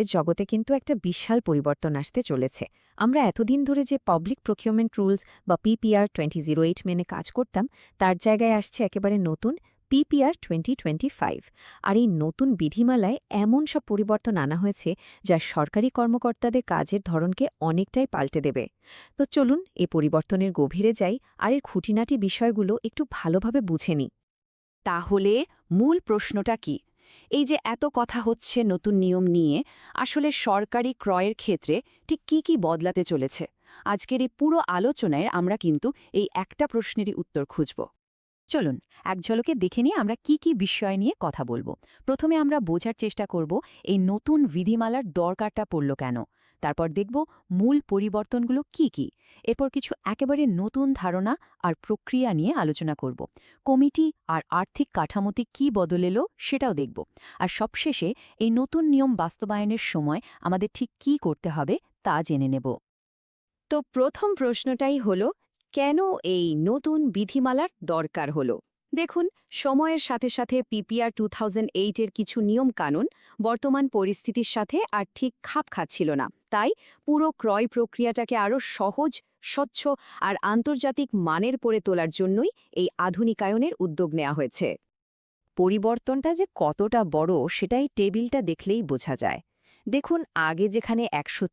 এর জগতে কিন্তু একটা বিশাল পরিবর্তন আসতে চলেছে। আমরা এতদিন ধরে যে পাবলিক প্রকিউরমেন্ট রুলস বা পিপিআর টোয়েন্টি জিরো এইট মেনে কাজ করতাম, তার জায়গায় আসছে একেবারে নতুন পিপিআর টোয়েন্টি টোয়েন্টি ফাইভ আর এই নতুন বিধিমালায় এমন সব পরিবর্তন আনা হয়েছে, যা সরকারি কর্মকর্তাদের কাজের ধরনকে অনেকটাই পাল্টে দেবে। তো চলুন এ পরিবর্তনের গভীরে যাই, আর এর খুঁটিনাটি বিষয়গুলো একটু ভালোভাবে বুঝে নিই। তাহলে মূল প্রশ্নটা কি? এই যে এত কথা হচ্ছে নতুন নিয়ম নিয়ে, আসলে সরকারি ক্রয়ের ক্ষেত্রে ঠিক কি কি বদলাতে চলেছে? আজকের এই পুরো আলোচনায় আমরা কিন্তু এই একটা প্রশ্নেরই উত্তর খুঁজব। চলুন, এক ঝলকে দেখে নিয়ে আমরা কি কি বিষয় নিয়ে কথা বলব। প্রথমে আমরা বোঝার চেষ্টা করব, এই নতুন বিধিমালার দরকারটা পড়ল কেন? তারপর দেখব মূল পরিবর্তনগুলো কি কি? এরপর কিছু একেবারে নতুন ধারণা আর প্রক্রিয়া নিয়ে আলোচনা করব। কমিটি আর আর্থিক কাঠামোতে কি বদল এলো সেটাও দেখব। আর সবশেষে এই নতুন নিয়ম বাস্তবায়নের সময় আমাদের ঠিক কি করতে হবে তা জেনে নেব। তো প্রথম প্রশ্নটাই হল কেন এই নতুন বিধিমালার দরকার হল? দেখুন, সময়ের সাথে সাথে পিপিআর টু থাউজেন্ড এর কিছু নিয়মকানুন বর্তমান পরিস্থিতির সাথে আর ঠিক খাপ খাচ্ছিল না। তাই পুরো ক্রয় প্রক্রিয়াটাকে আরও সহজ, স্বচ্ছ আর আন্তর্জাতিক মানের করে তোলার জন্যই এই আধুনিকায়নের উদ্যোগ নেওয়া হয়েছে। পরিবর্তনটা যে কতটা বড় সেটাই টেবিলটা দেখলেই বোঝা যায়। দেখুন, আগে যেখানে একশো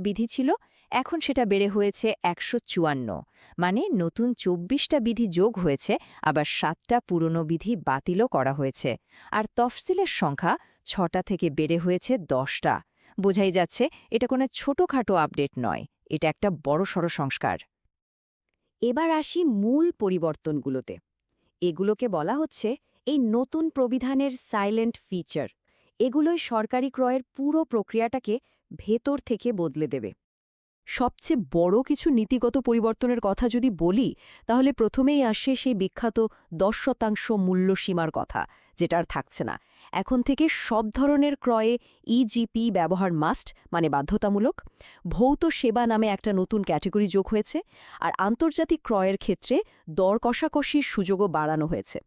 বিধি ছিল এখন সেটা বেড়ে হয়েছে একশো চুয়ান্ন। মানে নতুন চব্বিশটা বিধি যোগ হয়েছে, আবার সাতটা পুরনো বিধি বাতিলও করা হয়েছে। আর তফসিলের সংখ্যা ছটা থেকে বেড়ে হয়েছে দশটা। বোঝাই যাচ্ছে, এটা কোনো ছোটখাটো আপডেট নয়, এটা একটা বড়সড় সংস্কার। এবার আসি মূল পরিবর্তনগুলোতে। এগুলোকে বলা হচ্ছে এই নতুন প্রবিধানের সাইলেন্ট ফিচার এগুলোই সরকারি ক্রয়ের পুরো প্রক্রিয়াটাকে ভেতর থেকে বদলে দেবে। সবচেয়ে বড় কিছু নীতিগত পরিবর্তনের কথা যদি বলি, তাহলে প্রথমেই আসে সেই বিখ্যাত দশ শতাংশ মূল্যসীমার কথা, যেটা আর থাকছে না। এখন থেকে সব ধরনের ক্রয়ে ইজিপি ব্যবহার মাস্ট মানে বাধ্যতামূলক। ভৌত সেবা নামে একটা নতুন ক্যাটেগরি যোগ হয়েছে, আর আন্তর্জাতিক ক্রয়ের ক্ষেত্রে দর কষাকষির সুযোগও বাড়ানো হয়েছে।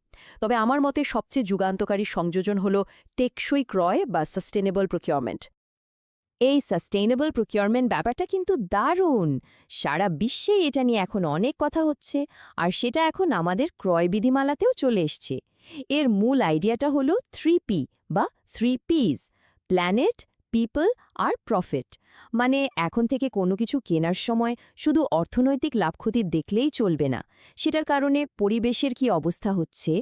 তবে আমার মতে সবচেয়ে যুগান্তকারী সংযোজন হল টেকসই ক্রয় বা সাস্টেনেবল প্রকিউরমেন্ট এই সাস্টেইনেবল প্রকিউরমেন্ট ব্যাপারটা কিন্তু দারুণ। সারা বিশ্বেই এটা নিয়ে এখন অনেক কথা হচ্ছে, আর সেটা এখন আমাদের ক্রয় বিধিমালাতেও চলে এসছে। এর মূল আইডিয়াটা হলো থ্রি পি বা থ্রি পিস প্ল্যানেট পিপল আর প্রফিট মানে এখন থেকে কোনো কিছু কেনার সময় শুধু অর্থনৈতিক লাভক্ষতি দেখলেই চলবে না। সেটার কারণে পরিবেশের কি অবস্থা হচ্ছে